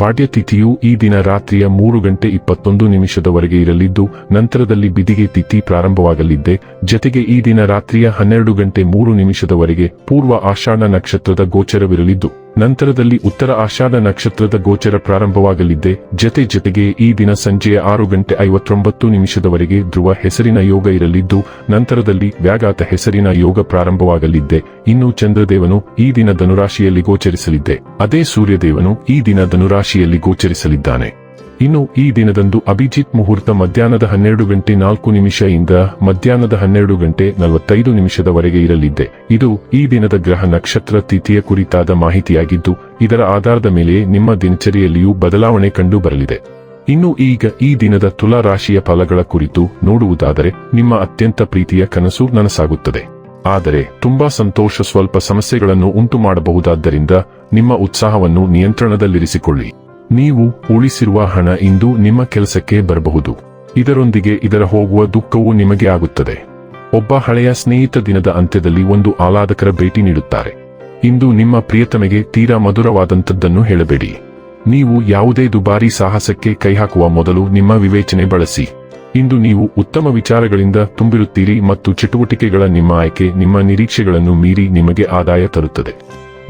ಪಾಡ್ಯ ತಿಥಿಯು ಈ ದಿನ ರಾತ್ರಿಯ ಮೂರು ಗಂಟೆ ಇಪ್ಪತ್ತೊಂದು ನಿಮಿಷದವರೆಗೆ ಇರಲಿದ್ದು, ನಂತರದಲ್ಲಿ ಬಿದಿಗೆ ತಿಥಿ ಪ್ರಾರಂಭವಾಗಲಿದ್ದೆ. ಜತೆಗೆ ಈ ದಿನ ರಾತ್ರಿಯ ಹನ್ನೆರಡು ಗಂಟೆ ಮೂರು ನಿಮಿಷದವರೆಗೆ ಪೂರ್ವ ಆಷಾಢ ನಕ್ಷತ್ರದ ಗೋಚರವಿರಲಿದ್ದು. ನಂತರದಲ್ಲಿ ಉತ್ತರ ಆಷಾಢ ನಕ್ಷತ್ರದ ಗೋಚರ ಪ್ರಾರಂಭವಾಗಲಿದ್ದೆ ಜತೆ ಜತೆಗೆ ಈ ದಿನ ಸಂಜೆಯ ಆರು ಗಂಟೆ ಐವತ್ತೊಂಬತ್ತು ನಿಮಿಷದವರೆಗೆ ಧ್ರುವ ಹೆಸರಿನ ಯೋಗ ಇರಲಿದ್ದು, ನಂತರದಲ್ಲಿ ವ್ಯಾಘಾತ ಹೆಸರಿನ ಯೋಗ ಪ್ರಾರಂಭವಾಗಲಿದ್ದೆ ಇನ್ನು ಚಂದ್ರದೇವನು ಈ ದಿನ ಧನುರಾಶಿಯಲ್ಲಿ ಗೋಚರಿಸಲಿದ್ದೆ ಅದೇ ಸೂರ್ಯದೇವನು ಈ ದಿನ ಧನುರಾಶಿಯಲ್ಲಿ ಗೋಚರಿಸಲಿದ್ದಾನೆ. ಇನ್ನು ಈ ದಿನದಂದು ಅಭಿಜಿತ್ ಮುಹೂರ್ತ ಮಧ್ಯಾಹ್ನದ ಹನ್ನೆರಡು ಗಂಟೆ ನಾಲ್ಕು ನಿಮಿಷದಿಂದ ಮಧ್ಯಾಹ್ನದ ಹನ್ನೆರಡು ಗಂಟೆ ನಲವತ್ತೈದು ನಿಮಿಷದವರೆಗೆ ಇರಲಿದ್ದೆ ಇದು ಈ ದಿನದ ಗ್ರಹ ನಕ್ಷತ್ರ ತಿಥಿಯ ಕುರಿತಾದ ಮಾಹಿತಿಯಾಗಿದ್ದು, ಇದರ ಆಧಾರದ ಮೇಲೆ ನಿಮ್ಮ ದಿನಚರಿಯಲ್ಲಿಯೂ ಬದಲಾವಣೆ ಕಂಡು ಬರಲಿದೆ ಇನ್ನು ಈಗ ಈ ದಿನದ ತುಲಾ ರಾಶಿಯ ಫಲಗಳ ಕುರಿತು ನೋಡುವುದಾದರೆ, ನಿಮ್ಮ ಅತ್ಯಂತ ಪ್ರೀತಿಯ ಕನಸು ನನಸಾಗುತ್ತದೆ. ಆದರೆ, ತುಂಬಾ ಸಂತೋಷ ಸ್ವಲ್ಪ ಸಮಸ್ಯೆಗಳನ್ನು ಉಂಟು ಮಾಡಬಹುದಾದ್ದರಿಂದ ನಿಮ್ಮ ಉತ್ಸಾಹವನ್ನು ನಿಯಂತ್ರಣದಲ್ಲಿರಿಸಿಕೊಳ್ಳಿ. ನೀವು ಉಳಿಸಿರುವ ಹಣ ಇಂದು ನಿಮ್ಮ ಕೆಲಸಕ್ಕೆ ಬರಬಹುದು. ಇದರೊಂದಿಗೆ ಇದರ ಹೋಗುವ ದುಃಖವು ನಿಮಗೆ ಆಗುತ್ತದೆ. ಒಬ್ಬ ಹಳೆಯ ಸ್ನೇಹಿತ ದಿನದ ಅಂತ್ಯದಲ್ಲಿ ಒಂದು ಆಹ್ಲಾದಕರ ಭೇಟಿ ನೀಡುತ್ತಾರೆ. ಇಂದು ನಿಮ್ಮ ಪ್ರಿಯತಮೆಗೆ ತೀರಾ ಮಧುರವಾದಂಥದ್ದನ್ನು ಹೇಳಬೇಡಿ. ನೀವು ಯಾವುದೇ ದುಬಾರಿ ಸಾಹಸಕ್ಕೆ ಕೈಹಾಕುವ ಮೊದಲು ನಿಮ್ಮ ವಿವೇಚನೆ ಬಳಸಿ. ಇಂದು ನೀವು ಉತ್ತಮ ವಿಚಾರಗಳಿಂದ ತುಂಬಿರುತ್ತೀರಿ ಮತ್ತು ಚಟುವಟಿಕೆಗಳ ನಿಮ್ಮ ಆಯ್ಕೆ ನಿಮ್ಮ ನಿರೀಕ್ಷೆಗಳನ್ನು ಮೀರಿ ನಿಮಗೆ ಆದಾಯ ತರುತ್ತದೆ.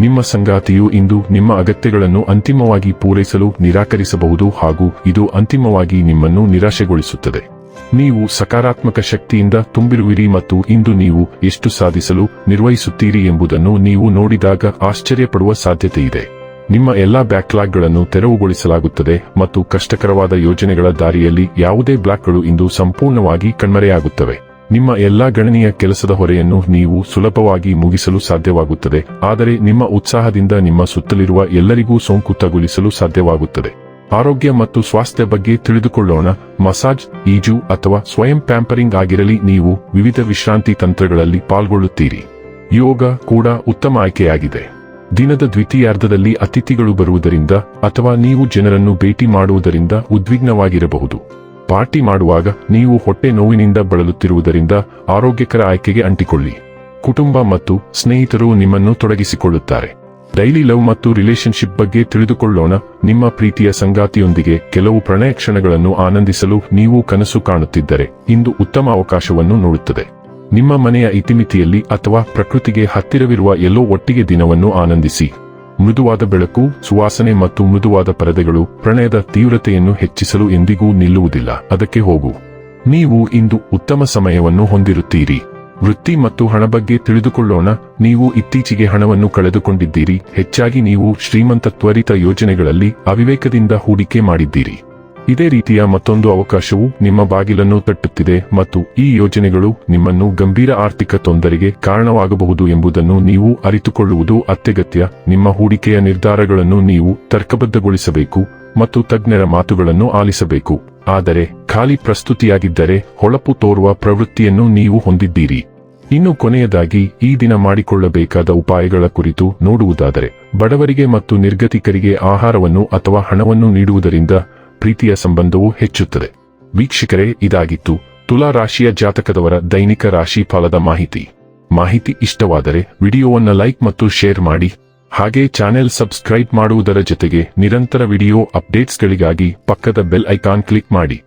ನಿಮ್ಮ ಸಂಗಾತಿಯು ಇಂದು ನಿಮ್ಮ ಅಗತ್ಯಗಳನ್ನು ಅಂತಿಮವಾಗಿ ಪೂರೈಸಲು ನಿರಾಕರಿಸಬಹುದು ಹಾಗೂ ಇದು ಅಂತಿಮವಾಗಿ ನಿಮ್ಮನ್ನು ನಿರಾಶೆಗೊಳಿಸುತ್ತದೆ. ನೀವು ಸಕಾರಾತ್ಮಕ ಶಕ್ತಿಯಿಂದ ತುಂಬಿರುವಿರಿ ಮತ್ತು ಇಂದು ನೀವು ಎಷ್ಟು ಸಾಧಿಸಲು ನಿರ್ವಹಿಸುತ್ತೀರಿ ಎಂಬುದನ್ನು ನೀವು ನೋಡಿದಾಗ ಆಶ್ಚರ್ಯಪಡುವ ಸಾಧ್ಯತೆಯಿದೆ. ನಿಮ್ಮ ಎಲ್ಲಾ ಬ್ಯಾಕ್ಲಾಗ್ಗಳನ್ನು ತೆರವುಗೊಳಿಸಲಾಗುತ್ತದೆ ಮತ್ತು ಕಷ್ಟಕರವಾದ ಯೋಜನೆಗಳ ದಾರಿಯಲ್ಲಿ ಯಾವುದೇ ಬ್ಲಾಕ್ಗಳು ಇಂದು ಸಂಪೂರ್ಣವಾಗಿ ಕಣ್ಮರೆಯಾಗುತ್ತವೆ. ನಿಮ್ಮ ಎಲ್ಲಾ ಗಣನೀಯ ಕೆಲಸದ ಹೊರೆಯನ್ನು ನೀವು ಸುಲಭವಾಗಿ ಮುಗಿಸಲು ಸಾಧ್ಯವಾಗುತ್ತದೆ. ಆದರೆ ನಿಮ್ಮ ಉತ್ಸಾಹದಿಂದ ನಿಮ್ಮ ಸುತ್ತಲಿರುವ ಎಲ್ಲರಿಗೂ ಸೋಂಕು ತಗುಲಿಸಲು ಸಾಧ್ಯವಾಗುತ್ತದೆ. ಆರೋಗ್ಯ ಮತ್ತು ಸ್ವಾಸ್ಥ್ಯ ಬಗ್ಗೆ ತಿಳಿದುಕೊಳ್ಳೋಣ. ಮಸಾಜ್, ಈಜು ಅಥವಾ ಸ್ವಯಂ ಪ್ಯಾಂಪರಿಂಗ್ ಆಗಿರಲಿ ನೀವು ವಿವಿಧ ವಿಶ್ರಾಂತಿ ತಂತ್ರಗಳಲ್ಲಿ ಪಾಲ್ಗೊಳ್ಳುತ್ತೀರಿ. ಯೋಗ ಕೂಡ ಉತ್ತಮ ಆಯ್ಕೆಯಾಗಿದೆ. ದಿನದ ದ್ವಿತೀಯಾರ್ಧದಲ್ಲಿ ಅತಿಥಿಗಳು ಬರುವುದರಿಂದ ಅಥವಾ ನೀವು ಜನರನ್ನು ಭೇಟಿ ಮಾಡುವುದರಿಂದ ಉದ್ವಿಗ್ನವಾಗಿರಬಹುದು. ಪಾರ್ಟಿ ಮಾಡುವಾಗ ನೀವು ಹೊಟ್ಟೆ ನೋವಿನಿಂದ ಬಳಲುತ್ತಿರುವುದರಿಂದ ಆರೋಗ್ಯಕರ ಆಯ್ಕೆಗೆ ಅಂಟಿಕೊಳ್ಳಿ. ಕುಟುಂಬ ಮತ್ತು ಸ್ನೇಹಿತರು ನಿಮ್ಮನ್ನು ತೊಡಗಿಸಿಕೊಳ್ಳುತ್ತಾರೆ. ಡೈಲಿ ಲವ್ ಮತ್ತು ರಿಲೇಶನ್ಶಿಪ್ ಬಗ್ಗೆ ತಿಳಿದುಕೊಳ್ಳೋಣ. ನಿಮ್ಮ ಪ್ರೀತಿಯ ಸಂಗಾತಿಯೊಂದಿಗೆ ಕೆಲವು ಪ್ರಣಯ ಕ್ಷಣಗಳನ್ನು ಆನಂದಿಸಲು ನೀವು ಕನಸು ಕಾಣುತ್ತಿದ್ದರೆ ಇಂದು ಉತ್ತಮ ಅವಕಾಶವನ್ನು ನೋಡುತ್ತದೆ. ನಿಮ್ಮ ಮನೆಯ ಇತಿಮಿತಿಯಲ್ಲಿ ಅಥವಾ ಪ್ರಕೃತಿಗೆ ಹತ್ತಿರವಿರುವ ಎಲ್ಲೋ ಒಟ್ಟಿಗೆ ದಿನವನ್ನು ಆನಂದಿಸಿ. ಮೃದುವಾದ ಬೆಳಕು, ಸುವಾಸನೆ ಮತ್ತು ಮೃದುವಾದ ಪರದೆಗಳು ಪ್ರಣಯದ ತೀವ್ರತೆಯನ್ನು ಹೆಚ್ಚಿಸಲು ಎಂದಿಗೂ ನಿಲ್ಲುವುದಿಲ್ಲ. ಅದಕ್ಕೆ ಹೋಗು. ನೀವು ಇಂದು ಉತ್ತಮ ಸಮಯವನ್ನು ಹೊಂದಿರುತ್ತೀರಿ. ವೃತ್ತಿ ಮತ್ತು ಹಣ ಬಗ್ಗೆ ತಿಳಿದುಕೊಳ್ಳೋಣ. ನೀವು ಇತ್ತೀಚೆಗೆ ಹಣವನ್ನು ಕಳೆದುಕೊಂಡಿದ್ದೀರಿ. ಹೆಚ್ಚಾಗಿ ನೀವು ಶ್ರೀಮಂತ ತ್ವರಿತ ಯೋಜನೆಗಳಲ್ಲಿ ಅವಿವೇಕದಿಂದ ಹೂಡಿಕೆ ಮಾಡಿದ್ದೀರಿ. ಇದೇ ರೀತಿಯ ಮತ್ತೊಂದು ಅವಕಾಶವು ನಿಮ್ಮ ಬಾಗಿಲನ್ನು ತಟ್ಟುತ್ತಿದೆ ಮತ್ತು ಈ ಯೋಜನೆಗಳು ನಿಮ್ಮನ್ನು ಗಂಭೀರ ಆರ್ಥಿಕ ತೊಂದರೆಗೆ ಕಾರಣವಾಗಬಹುದು ಎಂಬುದನ್ನು ನೀವು ಅರಿತುಕೊಳ್ಳುವುದು ಅತ್ಯಗತ್ಯ. ನಿಮ್ಮ ಹೂಡಿಕೆಯ ನಿರ್ಧಾರಗಳನ್ನು ನೀವು ತರ್ಕಬದ್ಧಗೊಳಿಸಬೇಕು ಮತ್ತು ತಜ್ಞರ ಮಾತುಗಳನ್ನು ಆಲಿಸಬೇಕು. ಆದರೆ, ಖಾಲಿ ಪ್ರಸ್ತುತಿಯಾಗಿದ್ದರೆ ಹೊಳಪು ತೋರುವ ಪ್ರವೃತ್ತಿಯನ್ನು ನೀವು ಹೊಂದಿದ್ದೀರಿ. ಇನ್ನು ಕೊನೆಯದಾಗಿ, ಈ ದಿನ ಮಾಡಿಕೊಳ್ಳಬೇಕಾದ ಉಪಾಯಗಳ ಕುರಿತು ನೋಡುವುದಾದರೆ, ಬಡವರಿಗೆ ಮತ್ತು ನಿರ್ಗತಿಕರಿಗೆ ಆಹಾರವನ್ನು ಅಥವಾ ಹಣವನ್ನು ನೀಡುವುದರಿಂದ ಪ್ರೀತಿಯ ಸಂಬಂಧವು ಹೆಚ್ಚುತ್ತದೆ. ವೀಕ್ಷಕರೇ, ಇದಾಗಿತ್ತು ತುಲಾ ರಾಶಿಯ ಜಾತಕದವರ ದೈನಿಕ ರಾಶಿ ಫಲದ ಮಾಹಿತಿ. ಮಾಹಿತಿ ಇಷ್ಟವಾದರೆ ವಿಡಿಯೋವನ್ನು ಲೈಕ್ ಮತ್ತು ಶೇರ್ ಮಾಡಿ. ಹಾಗೆ ಚಾನೆಲ್ ಸಬ್ಸ್ಕ್ರೈಬ್ ಮಾಡುವುದರ ಜೊತೆಗೆ ನಿರಂತರ ವಿಡಿಯೋ ಅಪ್ಡೇಟ್ಸ್ಗಳಿಗಾಗಿ ಪಕ್ಕದ ಬೆಲ್ ಐಕಾನ್ ಕ್ಲಿಕ್ ಮಾಡಿ.